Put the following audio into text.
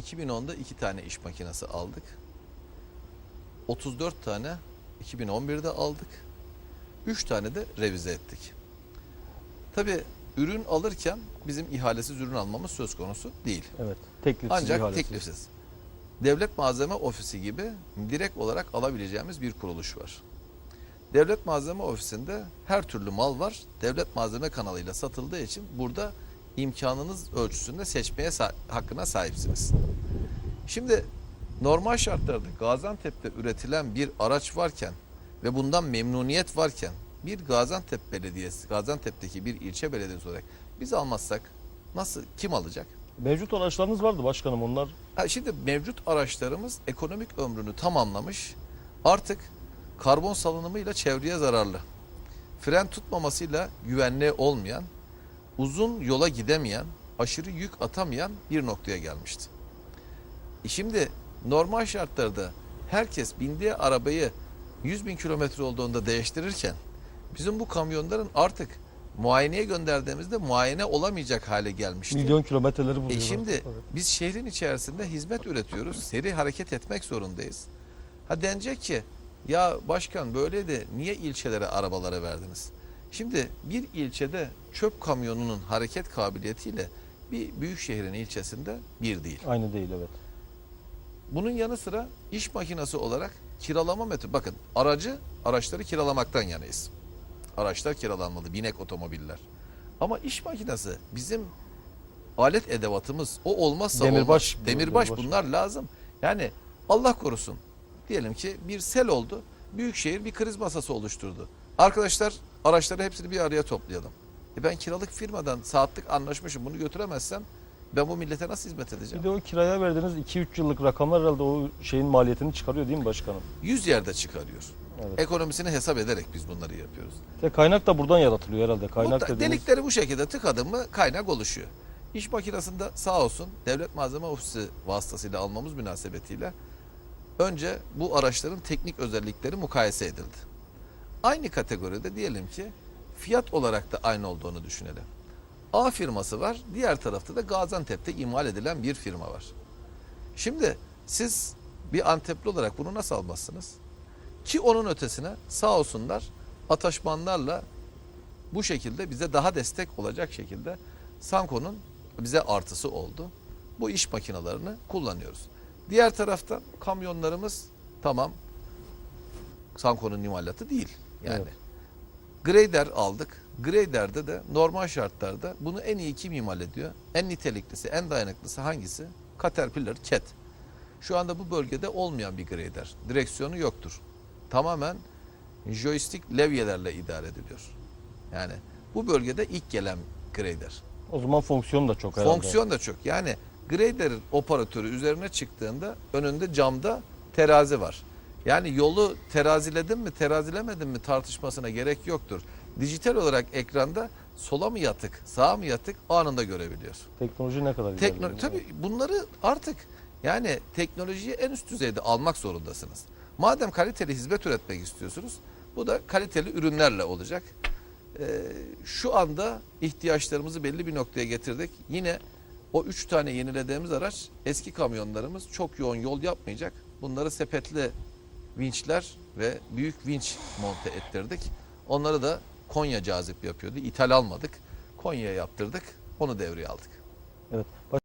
2010'da iki tane iş makinesi aldık. 34 tane 2011'de aldık. 3 tane de revize ettik. Tabii ürün alırken bizim ihalesiz ürün almamız söz konusu değil. Evet. Teklifsiz Ancak ihalesiz. teklifsiz. Devlet Malzeme Ofisi gibi direkt olarak alabileceğimiz bir kuruluş var. Devlet Malzeme Ofisi'nde her türlü mal var. Devlet Malzeme kanalıyla satıldığı için burada imkanınız ölçüsünde seçmeye hakkına sahipsiniz. Şimdi normal şartlarda Gaziantep'te üretilen bir araç varken ve bundan memnuniyet varken bir Gaziantep Belediyesi, Gaziantep'teki bir ilçe belediyesi olarak biz almazsak nasıl kim alacak? Mevcut araçlarınız vardı başkanım onlar. Ha, şimdi mevcut araçlarımız ekonomik ömrünü tamamlamış. Artık karbon salınımıyla çevreye zararlı. Fren tutmamasıyla güvenli olmayan, uzun yola gidemeyen, aşırı yük atamayan bir noktaya gelmişti. E şimdi normal şartlarda herkes bindiği arabayı 100 bin kilometre olduğunda değiştirirken bizim bu kamyonların artık muayeneye gönderdiğimizde muayene olamayacak hale gelmişti. Milyon kilometreleri buluyorlar. E şimdi Evet. biz şehrin içerisinde hizmet üretiyoruz. Seri hareket etmek zorundayız. Ha denecek ki ya başkan böyle de niye ilçelere arabalara verdiniz? Şimdi bir ilçede çöp kamyonunun hareket kabiliyetiyle bir büyük şehrin ilçesinde bir değil. Aynı değil evet. Bunun yanı sıra iş makinesi olarak kiralama metodu. Bakın aracı, araçları kiralamaktan yanayız. Araçlar kiralanmalı, binek otomobiller. Ama iş makinesi bizim alet edevatımız o olmazsa Demirbaş olmaz. Demirbaş demirbaş. bunlar lazım. Yani Allah korusun. Diyelim ki bir sel oldu. Büyükşehir bir kriz masası oluşturdu. Arkadaşlar araçları hepsini bir araya toplayalım. E ben kiralık firmadan saatlik anlaşmışım. Bunu götüremezsem ben bu millete nasıl hizmet edeceğim? Bir de o kiraya verdiğiniz 2-3 yıllık rakamlar herhalde o şeyin maliyetini çıkarıyor değil mi başkanım? 100 yerde çıkarıyor. Evet. Ekonomisini hesap ederek biz bunları yapıyoruz. Ve kaynak da buradan yaratılıyor herhalde. Kaynak Mutlaka dediğiniz delikleri bu şekilde tıkadın mı kaynak oluşuyor. İş makinesinde sağ olsun Devlet Malzeme Ofisi vasıtasıyla almamız münasebetiyle önce bu araçların teknik özellikleri mukayese edildi. Aynı kategoride diyelim ki fiyat olarak da aynı olduğunu düşünelim. A firması var, diğer tarafta da Gaziantep'te imal edilen bir firma var. Şimdi siz bir Antepli olarak bunu nasıl almazsınız? Ki onun ötesine sağ olsunlar ataşmanlarla bu şekilde bize daha destek olacak şekilde Sanko'nun bize artısı oldu. Bu iş makinalarını kullanıyoruz. Diğer taraftan kamyonlarımız tamam Sanko'nun imalatı değil. Yani Evet. Grader aldık. Grader'de de normal şartlarda bunu en iyi kim imal ediyor? En niteliklisi, en dayanıklısı hangisi? Caterpillar, Cat. Şu anda bu bölgede olmayan bir grader. Direksiyonu yoktur. Tamamen joystick levyelerle idare ediliyor. Yani bu bölgede ilk gelen grader. o zaman fonksiyon da çok herhalde. Fonksiyon da çok. Yani grader'in operatörü üzerine çıktığında önünde camda terazi var. Yani yolu teraziledin mi terazilemedin mi tartışmasına gerek yoktur. Dijital olarak ekranda sola mı yatık sağa mı yatık anında görebiliyor. Teknoloji ne kadar Tekno ilerliyor. tabii bunları artık yani teknolojiyi en üst düzeyde almak zorundasınız. Madem kaliteli hizmet üretmek istiyorsunuz bu da kaliteli ürünlerle olacak. Ee, şu anda ihtiyaçlarımızı belli bir noktaya getirdik. Yine o üç tane yenilediğimiz araç eski kamyonlarımız çok yoğun yol yapmayacak. Bunları sepetli vinçler ve büyük vinç monte ettirdik. Onları da Konya cazip yapıyordu. İthal almadık. Konya'ya yaptırdık. Onu devreye aldık. Evet.